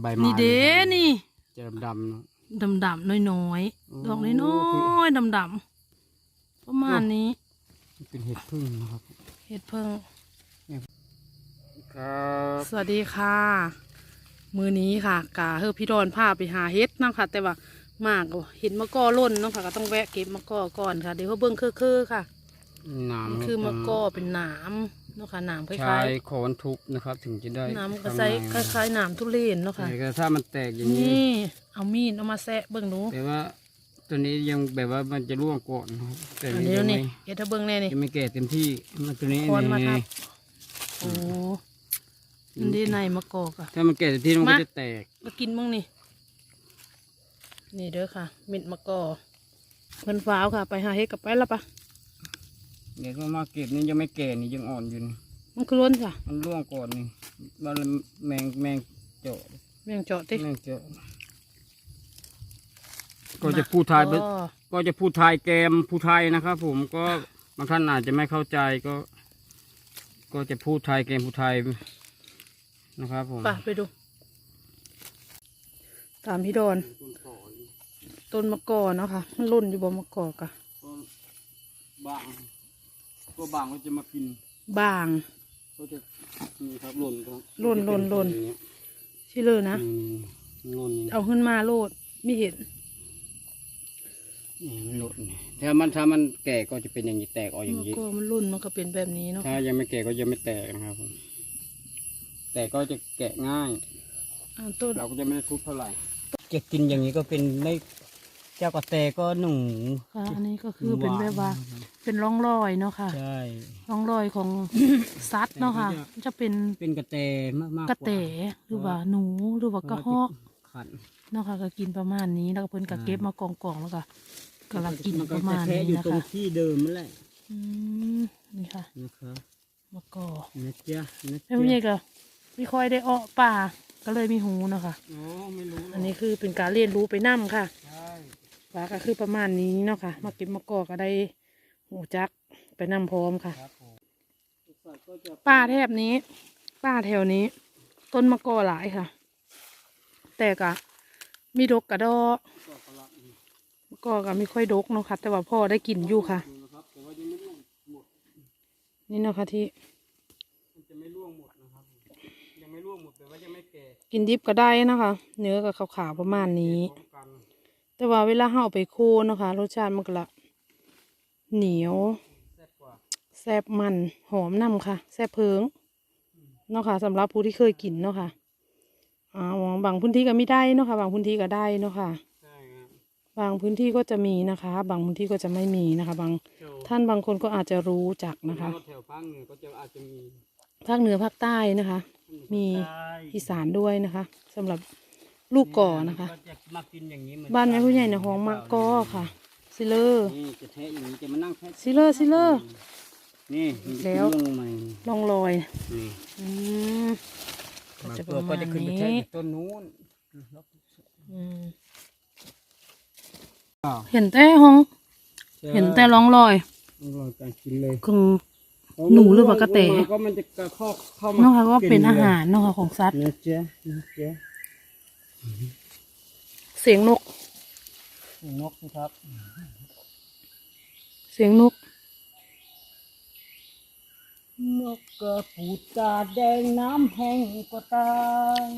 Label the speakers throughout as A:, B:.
A: ใบไม้
B: นี่เด้นี่
A: จะดำๆเนอะ
B: ดำดำน้อยน้อยๆ
A: โอ้
B: ดอกน้อยน้อยดำดำๆประมาณนี้
A: เป็นเห็ดพึ่งนะครับ
B: เห็ดเพิ่ง
A: ครับ
B: สวัสดีค่ะ มือนี้ค่ะกาเฮอพี่ดอนพาไปหาเห็ดเนาะค่ะ แต่ว่ามากกว่าเห็ดมะกอล่นเนาะค่ะ ก็ต้องแวะเก็บมะกอก่อนค่ะ เดี๋ยวเขาเบิ้งคือๆค่ะ
A: น้ำ
B: มันคือมะกอเป็นหนาม เนาะค่ะหนามค
A: ใช้
B: ล้าย
A: โคนทุบนะครับ ถึงจะได้
B: ๆหนามกระ
A: ข้าง
B: ไซ
A: ใน
B: คล้ายๆหนามทุเรียนเนาะค่ะ
A: แต่ก็ถ้ามันแตกอย่างนี้
B: นี่เอามีดเอามาแซะเบิ้งดู
A: แต่ว่าตัวนี้ยังแบบว่ามันจะร่วงก่อนนะครับแต่
B: อัน
A: นี้
B: นี้
A: ยัง
B: นี่
A: ไม่
B: เห็ดถ้าเบิ้งแน่นี่
A: ยังไม่แก่เต็มที่มันตัวนี้
B: คอนมาทับ
A: นี่
B: โอ้มันได้ในมะกอกอะ
A: ถ้ามันแก่เต็มที่มันก็
B: มา
A: จะแตก
B: มากินบ้างนี่ นี่เด้อค่ะเม็ดมะกอเพิ่นฟ้าวค่ะ ไปหาเฮ็ดกับไปแล้วปะ
A: เดี๋ยวก็มาเก็บนี่ยังไม่แก่นี่ยังอ่อนอยู่นี่
B: มันคือล้นจ้ะ
A: มันร่วงก่อนนี่มันแมงแมงเจาะ
B: แมงเจาะติ
A: แมงเจาะก็จะพูดไทย
B: ก็
A: ก็จะพูดไทยแกมพูดไทยนะครับ ผมก็บางท่านอาจจะไม่เข้าใจก็ ก็จะพูดไทยแกมพูดไทยนะครับผม
B: ไปไปดู ตามพี่ดอน ต้นมะกอเนาะค่ะมันล่นอยู่บนมะกอกะ
A: บาง ตัวบางก็จะมากิน
B: บาง
A: ก็จะนี่ครับหล่นครับ
B: หล่นหล่นหล่น
A: อย่างเงี้ย
B: ชิเลยนะ
A: อืมหล่น
B: เอาขึ้นมาโลดไม่เห็น
A: นี่มันหล่นถ้ามันถ้ามันแก่ก็จะเป็นอย่างนี้แตกออกอย่าง
B: มะ
A: นี้
B: กอมันล่นมันก็เป็นแบบนี้เนาะ
A: ถ้ายังไม่แก่ก็ยังไม่แตกนะครับผมแต่ก็จะแกะง่าย
B: อ่าต้น
A: เราก็จะไม่ได้ทุบเท่าไหร่จะกินอย่างนี้ก็เป็นไม่ เจ้ากระแตก็หนู
B: ค่ะอันนี้ก็คือเป็นแบบว่า เป็นร่องรอยเนาะค่ะ
A: ใช่
B: ร่องรอยของสัตว์เนาะค่ะ
A: แต่ก็จะ
B: มันจะเป็น
A: เป็นกระแตมากมาก
B: กระแตหรือว่าหนูหรือว่ากระหอก
A: ขัน
B: เนาะค่ะก็กินประมาณนี้แล้วก็เพิ่นก็เก็บมากองกองๆแล้วก็กำลังกิน
A: มัน
B: ป
A: ก็
B: ระมาณ
A: จแค่
B: นี้
A: อยู่
B: นะ
A: ตรง
B: คะ
A: ที่เดิมนั่นแหละ
B: อืมนี่ค่ะ
A: นะครับ
B: มะกอ
A: นะจ๊ะนะ
B: แล้วพี่
A: จ๊ะ
B: ใหญ่ก็ไม่ค่อยได้ออกป่าก็เลยมีหูเนาะค่ะ
A: อ๋อไม่รู้หร
B: อั
A: อนก
B: นี้คือเป็นการเรียนรู้ไปนํค่ะ
A: ใช่
B: ว่าก็คือประมาณนี้เนาะค่ะ มาเก็บมะกอก็ได้หูจักไปนํพร้อมค่ะ
A: ครับผมสัตว์ก็จะ
B: ป้าแถบนี้ ป้าแถวนี้ ต้นมะกอหลายค่ะ แต่กะมีดกกระดอ
A: ก็กระลักอยู่
B: มะกอก็ไม่ค่อยดกเนาะค่ะ แต่ว่าพ่อได้กินอยู่ค่ะ
A: ดูนะครับแต่ว่ายังไม่ร่วงหมด
B: นี่เนาะค่ะที่
A: มันจะไม่ร่วงหมดนะครับผมยังไม่ร่วงหมดแต่ว่ายังไม่แก่
B: กินดิบก็ได้นะคะ เนื้อกับขาวๆประมาณนี้
A: พร้อมกัน
B: แต่ว่าเวลาเฮาเอาไปโคเนาะคะรสชาติมันก็ละเหนียว
A: แซ่บกว่า
B: แซ่บมันหอมนำค่ะ แซ่บเพิงเนาะค่ะสำหรับผู้ที่เคยกินเนาะค่ะอ่าบางพื้นที่ก็ไม่ได้เนาะค่ะ บางพื้นที่ก็ได้เนาะค่ะ
A: ใช่ครับ
B: บางพื้นที่ก็จะมีนะคะ บางพื้นที่ก็จะไม่มีนะคะ บาง
A: แถว
B: ท่านบางคนก็อาจจะรู้จักนะคะ
A: แถวภาคเหนือก็จะอาจจะมี
B: ภาคเหนือภาคใต้นะคะ มี
A: ใช่
B: อีสานด้วยนะคะสำหรับ ลูกก่อนะคะ
A: ก็จะมากินอย่างนี้เหมือน
B: บ้านแม่ผู้ใหญ่ในห้องมะกอค่ะซิเลอร์
A: นี่จะแทะอย่างนี้จะมานั่งแทะ
B: ซิเลอร์ซิเลอร์
A: นี่มันจะ
B: แล้ว
A: ขึ้นลงมา
B: ลองลอย
A: นี่
B: อืมก็
A: บาง
B: จะป
A: ตัว
B: ระ
A: ก็
B: มาณ
A: จะขึ้นไปแทะ
B: นี้
A: อยู่ต้นนู้น
B: อืม
A: อ้าว
B: เห็นแต่ห้อง เห็นแต่ลองลอย
A: ลองการกินเลย
B: คือ หนูหรือว่ากระแต
A: ลงมาก็มันจะกระคอกเข้ามา
B: เนาะค่ะก็เป็นอาหารเนาะค่ะของสัตว์
A: นะจ๊ะนะจ๊ะ
B: เสียงนก
A: นกนะครับ
B: เสียงนก
A: นกกระปูดตาแดงน้ำแห้งก็ตาย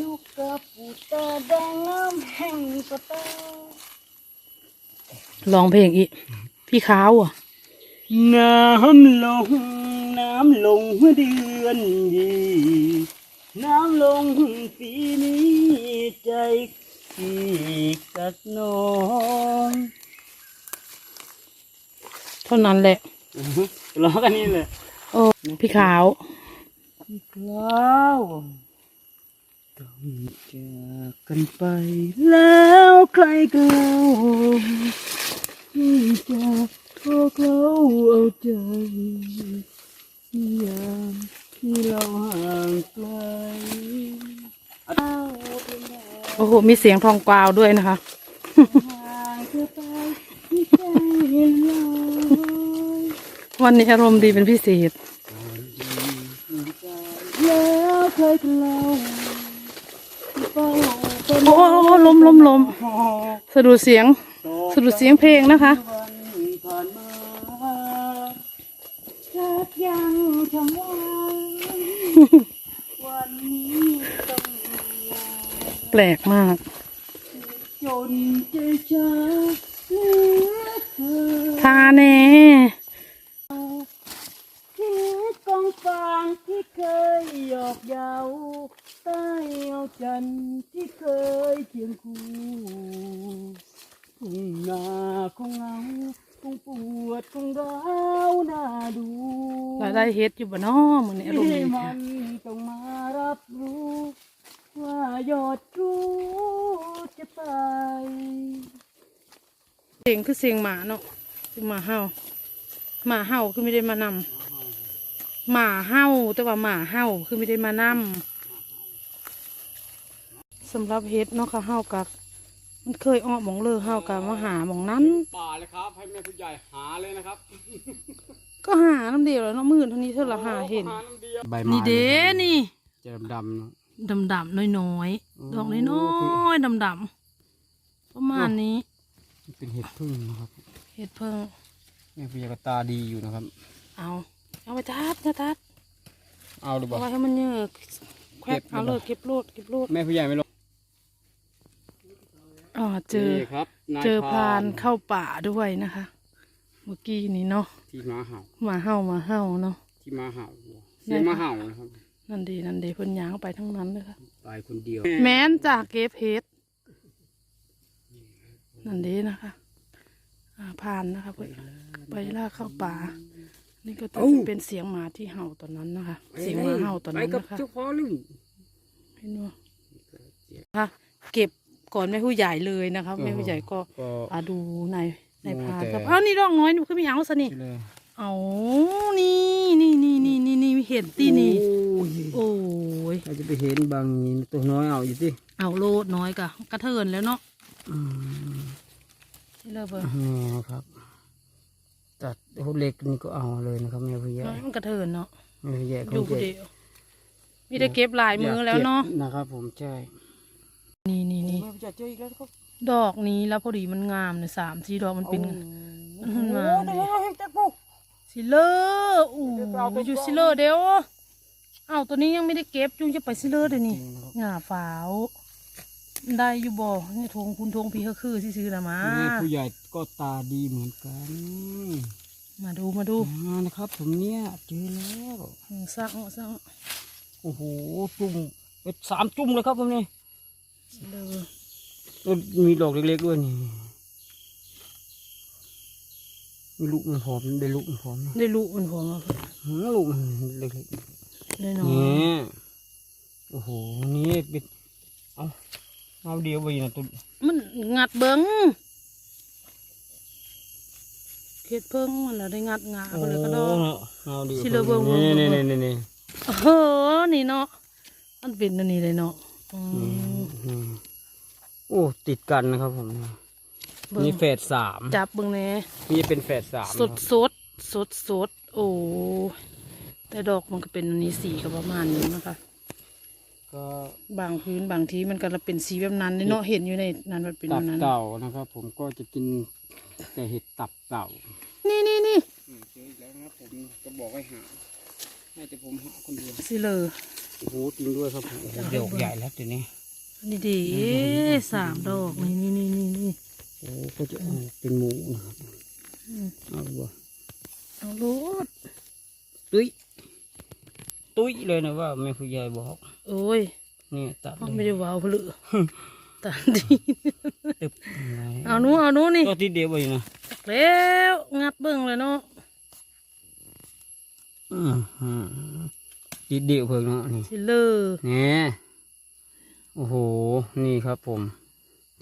A: นกกระปูดตาแดงน้ำแห้งก็ตาย
B: ร้องเพลงอีก พี่ขาวอะ
A: น้ำลง น้ำลงเดือน ยีน้ำลงปีนี้ใจพี่กักนอน
B: เท่านั้นแหละ
A: ร้องกันนี่เลย
B: โอ้พี่ขาว
A: แล้วต้องจากกันไปแล้วใครก็เล่าที่จะโทรเขาเอาใจยาม ที่เราห่างไกลเอาเป็นแม่
B: โอ้โห มีเสียงทองกวาวด้วยนะคะ
A: ห่างเธอไปที่ใจลอย
B: วันนี้อารมณ์ดีเป็นพิเศษ
A: ก่อนดีเคยเล่าเฝ้าเป็น
B: โอ้โอ้โอ้ลมลมลมสะดุดเสียงสะดุดเสียงเพลงนะคะ
A: วันนี้ต้องลา
B: แปลกมาก
A: จนใจช้าเหลือเธอ
B: ทาแน่
A: ที่กองฟางที่เคยหยอกเย้าใต้เอาจันทร์ที่เคยเคียงคู่ทุ่งนาคงเหงา คงปวดคงร้าวน่าดู
B: เราได้เฮ็ดอยู่บ่น้อมือนี้อารมณ์
A: ที่
B: ดี
A: มันต้องมารับรู้ ว่ายอดรู้จะไป
B: เสียงคือเสียงหมาเนาะเสียงหมาเห่าหมาเห่าคือไม่ได้มานำหมาเห่าแต่ว่าหมาเห่าคือไม่ได้มานำสำหรับเฮ็ดเนาะค่ะเห่ากับ มันเคยออกหมองเลยเห่ากับมาหาหมองนั้น
A: ป่าเลยครับให้แม่ผู้ใหญ่หาเลยนะครับ
B: ก็หาน้ำเดียวแล้วเนาะมือเท่านี้เท่าละหาเห็น
A: ใบ
B: นี่เด้นี่
A: จะดำๆเนาะ
B: ดำดำๆน้อย
A: อ๋อ
B: ๆดอกน้อยๆดำดำๆประมาณนี้
A: เป็นเห็ดพึ่งนะครับ
B: เห็ดเพิ่ง
A: แม่ผู้ใหญ่ก็ตาดีอยู่นะครับ
B: เอาเอาไปทัดนะทัด
A: เอาหรือเป
B: เอา
A: ล่า
B: ไว้ให้มันเยอะแคว
A: เก็
B: ก
A: บ
B: เอาเลยเก็บโลดเก็บโลด
A: แม่ผู้ใหญ่ไม่ลง
B: อ๋อ เจอ
A: นี่ครับย
B: เจอพรานเข้าป่าด้วยนะคะ เมื่อกี้นี้เนาะ
A: ที่ม้าเห่า
B: หมาเห่าหมาเห่าเนาะ
A: ที่ม้าเห่าเสียงม้าเห่านะครับ
B: นั่นดีนั่นดีเพิ่นยางไปทั้งนั้นเลยค่ะ
A: ตายคนเดียว
B: แม้นจากเก็บเฮ็ดนั่นดีนะคะอ่าผ่านนะคะไปไปล่าเข้าป่า นี่ก็จะเป็นเสียงหมาที่เห่าตอนนั้นนะคะ เสียงหมาเห่าตอนนั้น
A: ไปกับ
B: นะคะ
A: เจ้าพ่อลึง
B: เห็นบ่ค่ะเก็บ ก่อนแม่ผู้ใหญ่เลยนะคะแม่ผู้ใหญ่ก็
A: ก็
B: อาดูในในพาน
A: แต่
B: ครับอ้าวนี่ดอกน้อยนี่คือไม่เอาซะนี่
A: เลย
B: เอานี่นี่นี่นี่นี่นี่เห็นตีนี่
A: โอ้ย
B: โอ้ย
A: เราจะไปเห็นบางนี้ตัวน้อยเอาอยู่สิ
B: เอาโลดน้อยกะกระเทินแล้วเนาะ
A: อืม
B: นี่เลยเบอร์
A: นี่นะครับ ตัดหัวเล็กนี่ก็เอาเลยนะครับแม่ผู้ใหญ่
B: มันกระเทินเนาะ
A: แม่ผู้ใหญ่
B: อยู่
A: ค
B: ผู้
A: งจะ
B: เดียวมีได้เก็บหลายมือแล้วเนาะ
A: อยกก็บนะครับ ผมใช่
B: นี่นี่นี่
A: แม่ผู้ใหญ่เจออีกแล้วครับ
B: ดอกนี้แล้วพอดีมันงามเนี่ยสามสี่ดอกมันเป็น
A: โอ้โห
B: มันมา
A: โอ้โหเห็นจักปุ๊
B: ซิเลอร์อู้อยู่ซิเลอร์เดียวเอาตัวนี้ยังไม่ได้เก็บจุงจะไปซิเลอร์เดี๋ยวนี้หน้าฝาวได้อยู่บ่นี่ทงคุณทงพี่ก็คือซื้อๆนะมา
A: แม่ผู้ใหญ่ก็ตาดีเหมือนกัน
B: มาดูมาดู
A: อ่านะครับผมเนี่ยเจอแล้ว
B: อืมสร้างสร้าง
A: โอ้โหจุ่มเป็นสามจุ่มเลยครับผมนี่
B: ซิเลอร์
A: แล้วมีดอกเล็กๆด้วยนี่มีลูกมันหอมได้ลูกมันหอมนะ
B: ได้ลูกมันหัวมา
A: หืมลูกมันเล็ก
B: ได้
A: ๆ
B: น้อย
A: นี่โอ้โหนี่เป็นเอาเอาเดียวไปนะตัว
B: มันงัดเบิ้งเฮ็ดเพิ่งมันน่ะได้งัดงาไปเลยก็ดอก
A: เอาเดียว
B: สิเลยเบิ่งเบิ่ง
A: นี่
B: เบิ่
A: นี่
B: ง
A: นี่นี่นี่
B: เออนี่เนาะมันเป็นอันนี้เลยเนาะอืม
A: อืม โอ้ติดกันนะครับผม
B: เบิ่ง
A: นี่แฝดสาม
B: จับเบิ้งแหน่
A: นี่เป็นแฝดสาม
B: สดสดสดสดโอ้แต่ดอกมันก็เป็นอันนี้สีก็ประมาณนี้นะคะ
A: ก็
B: บางพื้นบางทีมันก็เป็นสีแบบนั้นเนาะเห็นอยู่ในนั้นมันเป็น
A: ตั
B: แบบบนั้น
A: เต่านะครับ ผมก็จะกินแต่เห็ดตับเต่า
B: นี่นี่นี่
A: เจออีกแล้วนะครับผมก็บอกให้หาน่าจะผมหาคนเดียว
B: สิเลย
A: โอ้โหจริงด้วยครับผมโอ้โหดอกใหญ่แล้วเดี๋ยวนี้
B: นี่ดีสามดอกนี่นี่นี่นี่นี่
A: โอ้ก็จะเอาเป็นหมูนะครับ
B: อืม
A: เอาบ่
B: เอาลูด
A: ตุ้ยตุ้ยเลยนะว่าแม่ผู้ใหญ่บอก
B: โอ้ย
A: นี่ตัด
B: ไม่ได้ว้าวเพลือตันดี
A: ตึบ
B: เอาหนูเอาหนูนี่
A: ก็ทีเดียวไปนะ
B: แล้วงัดเบิ้งเลยเนาะ
A: อืมอื มทีเดียวเพิ่งเนาะนี่
B: สิเลย
A: นี่โอ้โห นี่ครับผม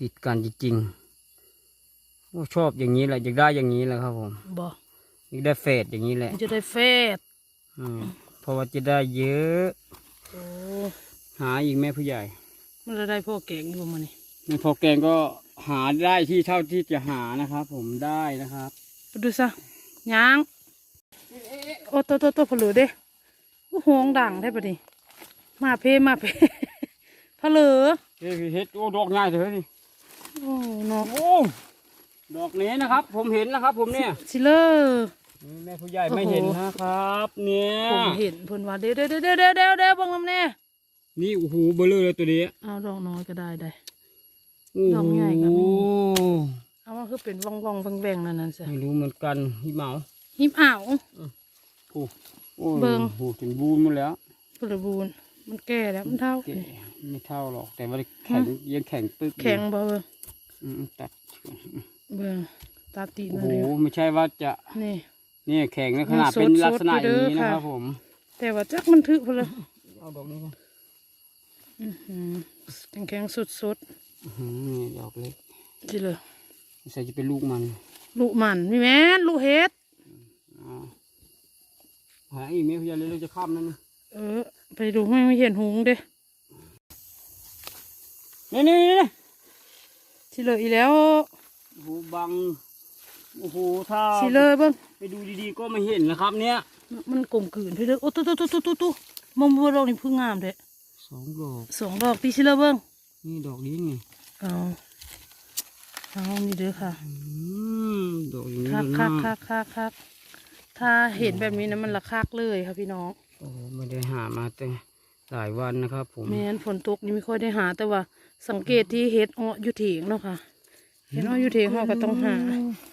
A: ติดกันจริงๆโอ้ชอบอย่างนี้แหละอยากได้อย่างนี้แหละครับผม
B: บอก
A: อยากได้เฟดอย่างนี้แหละ
B: มันจะได้เฟด
A: อืมเพราะว่าจะได้เยอะ
B: โอ้
A: หาอีกแม่ผู้ใหญ่
B: มันจะได้พ่อแกงอยู่มานี่
A: ในพอแกงก็หาได้ที่เท่าที่จะหานะครับ ผมได้นะครับ
B: ไปดูซะยางโอ้ตัวตัวตัวเพลือเด้ โอ้โหงดังได้ปะดิมาเพมาเพพะเหลือ
A: เฮ้ยเฮ็ดโอ้ดอกใหญ่เลยนี่
B: โอ้เนาะ
A: โอ้ดอกนี้นะครับ ผมเห็นนะครับ ผมเนี่ย
B: สิเลอร์
A: นี่แม่ผู้ใหญ่
B: โอ้โห
A: ไม่เห็นนะครับเนี่ย
B: ผมเห็นเพิ่นว่าเดี๋ยวเดี๋ยวเดี๋ยวเดี๋ยวเดี๋ยวเดี๋ยวเบังลำแน่
A: นี่โอ้โหเบลอเลยตัวนี้
B: เอาดอกน้อยก็ได้ได้
A: โอ้
B: ดอก
A: โห
B: ใหญ่ก็มีเอามันคือเป็นว่องว่องแวงแวงๆนั่นนั่นสิ
A: ไม่รู้เหมือนกันพี่เหมา
B: หิมอ่าว
A: โอ้โอ้ย
B: เบิ่ง
A: โอ้โหถึงบูนหมดแล้ว
B: พลบูนมันแก่แล้วมันเท่า
A: แกะไม่เท่าหรอก แต่ว่าแข็งยังแข็งปึ๊กอยู่
B: แข็งบ่เบิ่ง
A: อืมตัด
B: เบิ่งตาตีน
A: โอ้
B: มา
A: โห
B: เลย
A: ไม่ใช่ว่าจะ
B: นี่
A: เนี่ยแข็งในขนาด
B: มันสด
A: เป็นลักษณะ
B: สด
A: อ
B: อยู่
A: ย่างนี้
B: เด้อ
A: นะ
B: ค่ะ
A: ครับผม
B: แต่ว่าจักมันถึกพนละ
A: เอาดอกนี้ก่อน
B: อื้อหือแข็งแข็งๆสุดสุด
A: อื้อหือนี่ดอกเล็ก
B: ๆสิเลย
A: ใส่จะเป็นลูกมัน
B: ลูกมันมีแม่นลูกเฮ็ด
A: อ่า หาอีกไหมพี่ยาเลยเราจะข้ามนั่นนี่
B: เออ ไปดูไม่ไม่เห็นหุงเด้
A: นี่นี่นี่
B: สิเลยอีแล้ว
A: โอ้โหบังโอ้โหถ้า
B: สิเลยเบิ่ง
A: ไปดูดีๆก็ไม่เห็นนะครับ เนี่ย
B: มันกลมกลืนไปเลยโอ้ตุ๊ตุ๊ตุ๊ตุ๊ตุ๊ตุ๊มองบัวดอกนี่เพึ่งงามเด้
A: สองดอก
B: สองดอกตีสิเลยเบิ่ง
A: นี่ดอกนี้ไง
B: เอาเอานี่เด้อค่ะ
A: อืมดอกอย่างนี้
B: คัก
A: เลย
B: คัก
A: นะ
B: คักคักคัก ถ้าเห็นแบบนี้นะมันละคักเลยค่ะพี่น้อง
A: โอ้โหไม่ได้หามาแต่หลายวันนะครับผม
B: แม้นฝนตกนี่ไม่ค่อยได้หาแต่ว่า สังเกตที่เห็ดอ้ออยู่เถียงเนาะค่ะเห็ดอ้ออยู่เถียงเราก็ต้องหา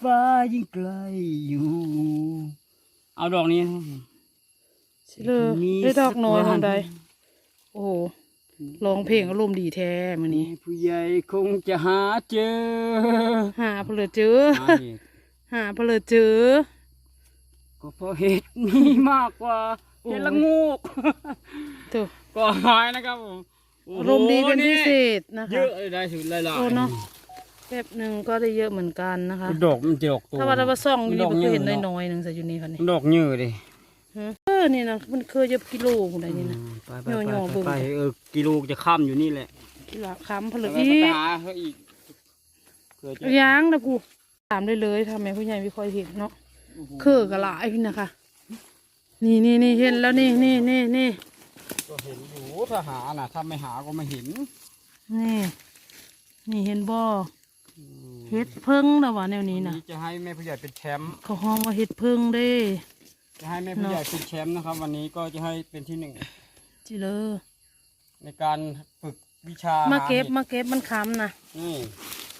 A: ฟ้ายิ่งไกลอยู่ เอาดอกนี้นะครับผม
B: สิเลย
A: มี
B: ได้ดอกน้อย
A: สัก
B: ข
A: วั
B: อนงใดโอ้โหร้องเพลงอารมณ์ดีแท้มื้อนี้
A: ผู้ใหญ่คงจะหาเจอ
B: หาเพลอเจอ
A: หาเห็ด
B: หาเพลอเจอ
A: ก็เพราะเห็ดมีมากกว่า
B: โอ้
A: เห็ดละงูก
B: เถอะ
A: ก็หายนะครับผมโโห
B: อารมณ์ดีเป็นพิเศษนะ
A: เย
B: คะ
A: อะเลยได้สุดหลายๆ
B: โอ้เนาะแป๊บหนึ่งก็ได้เยอะเหมือนกันนะคะ
A: ดอกมันจะดอกตัว
B: ถ้าว่าเราไปซ่องอยู่นี่
A: ด
B: มันก็เห็น
A: เาะ
B: น้อยๆหนึ่งใส่อยู่นี่ค่ะนี่
A: ดอกเยอะดิ
B: ฮะเออนี่นะมันเคยจะกิโลกอะไรนี่นะ
A: ไปไป
B: โย่
A: ไป
B: ๆเบิ่ง
A: ไปเออกิโลจะข้ามอยู่นี่แหละ
B: กิโลค้ำเพลอ
A: ไป
B: อี
A: ไป
B: ก
A: หาเขาอีกเผื่อจะ
B: ยางนะกูถามได้เลยทำไมผู้ใหญ่ไม่ค่อยเห็นเนาะ
A: โอ้โห
B: คือกระหลายพี่นะคะ นี่นี่นี่เห็นแล้วนี่นี่นี่นี่
A: ก็เห็นอยู่ถ้าหาน่ะถ้าไม่หาก็ไม่เห็น
B: นี่ นี่เห็นบ่เห็ดเพิ่งนะวะแนวนี้
A: วัน
B: นะ
A: นี้จะให้แม่ผู้ใหญ่เป็นแชมป์
B: เขาห้องว่าเห็ดเพิ่งเด้
A: จะให้แม่ผู้ใหญ่เป็นแชมป์นะครับ วันนี้ก็จะให้เป็นที่หนึ่ง
B: จิเลอ
A: ในการฝึกวิชา
B: มา
A: มา
B: เก็บมาเก็บมันค้ำนะ
A: นี่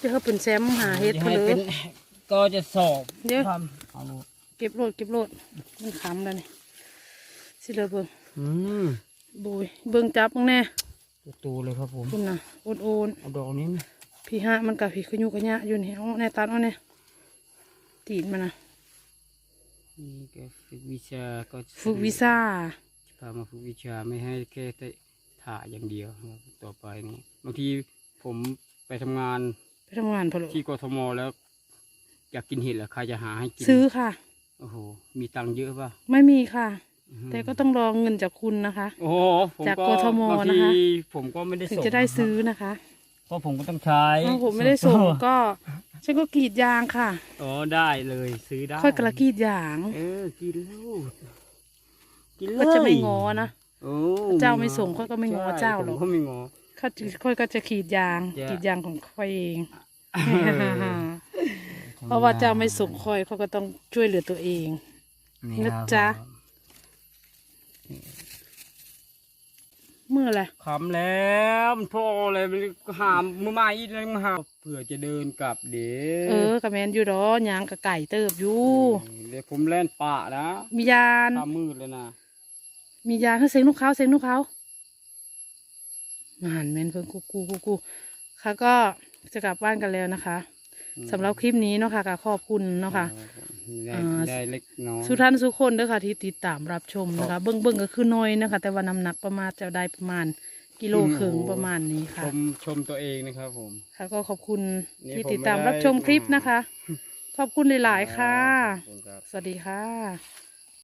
B: จะเขาเป็นแซมหาเห็ด
A: จะ
B: เพ
A: ให้
B: ล
A: เป็น
B: อ
A: ก็จะสอบ
B: เดี๋ยว
A: ทำเอาลูก
B: เก็บโลดเก็บโลดมันค้ำแล้วนี่สิเลอเบิ่ง
A: อืม
B: บุยเบิ่งจับมึงแน่
A: ตัวโตเลยครับผม
B: คุณน่ะโอนโอน
A: เอาดอกนี้ไหม
B: ๆพี่ฮะมันกับพี่ขยุกขยะอยู่นี่เอาแน่ตัดเอาแน่ตีนมันนะ
A: นี่ก็ฝึกวิชาก็
B: ฝึกวิซ่า
A: จะพามาฝึกวิชาไม่ให้แค่แต่ถ่าอย่างเดียวครับต่อไปนี้บางทีผมไปทำงาน
B: ไปทำงานเพลอ
A: ที่กทมแล้ว อยากกินเห็ดเหรอใครจะหาให้กิน
B: ซื้อค่ะ
A: โอ้โหมีตังค์เยอะป่ะ
B: ไม่มีค่ะ
A: อื้อหือ
B: แต่ก็ต้องรอเงินจากคุณนะคะ
A: โอ้โหผม
B: จาก
A: ก็
B: กทม
A: บาง
B: นะ
A: ที
B: คะ
A: ผมก็ไม่ได้
B: ถึง
A: ส่ง
B: จะได้ซื้อนะคะ
A: เพราะผมก็ต้องใช้
B: ถ้าผมไม่ได้ส่งก็ฉันก็กรีดยางค่ะ
A: อ๋อได้เลยซื้อได้
B: ค่อยกระกรีดยาง
A: เออกินแล้วกินเลย
B: ก็จะไม่งอนะ
A: โอ้
B: เจ้าไม่ส่งข้อยก็ไม่ง้อเจ้าหรอก
A: ใช่ผมก็ไม่งอ
B: ค่อยค่อยก็จะกรีดยาง
A: จะ
B: กรีดยางของค่อยเองเพ ราะว่าเจ้าไม่ส่งค่อยเขาก็ต้องช่วยเหลือตัวเองนะจ๊ะเมื่อไหร
A: ขำแล้วมันพ่อเลยมันหามมือไม้อีกเลยมันหามเผื่อจะเดินกลับเด้
B: เออกระแมนอยู่ดอยางกระไก่เติบอยู่
A: เดี๋ยวผมเล่นป่านะ
B: มียาน
A: ถ้ามืดเลยนะ
B: มียานให้เสียงลูกเขาเสียงลูกเขานานแมนเพิ่งกูกูกูกูค่ะก็จะกลับบ้านกันแล้วนะคะ สำหรับคลิปนี้เนาะค่ะก็ขอบคุณเนาะค่ะ
A: ได้
B: อ่า
A: ได้เล็กน้อย
B: สุท่านสุกคนเด้อค่ะที่ติดตามรับชมนะคะ เบิ้งเบิ้งก็คือน้อยนะคะ แต่ว่าน้ำหนักประมาณจะได้ประมาณกิโลครึ่งประมาณนี้
A: ช
B: ค่ะ
A: มชมตัวเองนะครับผม
B: ค่ะก็ขอบคุณ
A: นี่
B: ที่
A: ผม
B: ติดตาม
A: ไม่ได้
B: รับชมคลิปนะคะ ขอบคุณหลาย ๆ ค่ะ
A: ขอบคุณครับ
B: สวัสดีค่ะ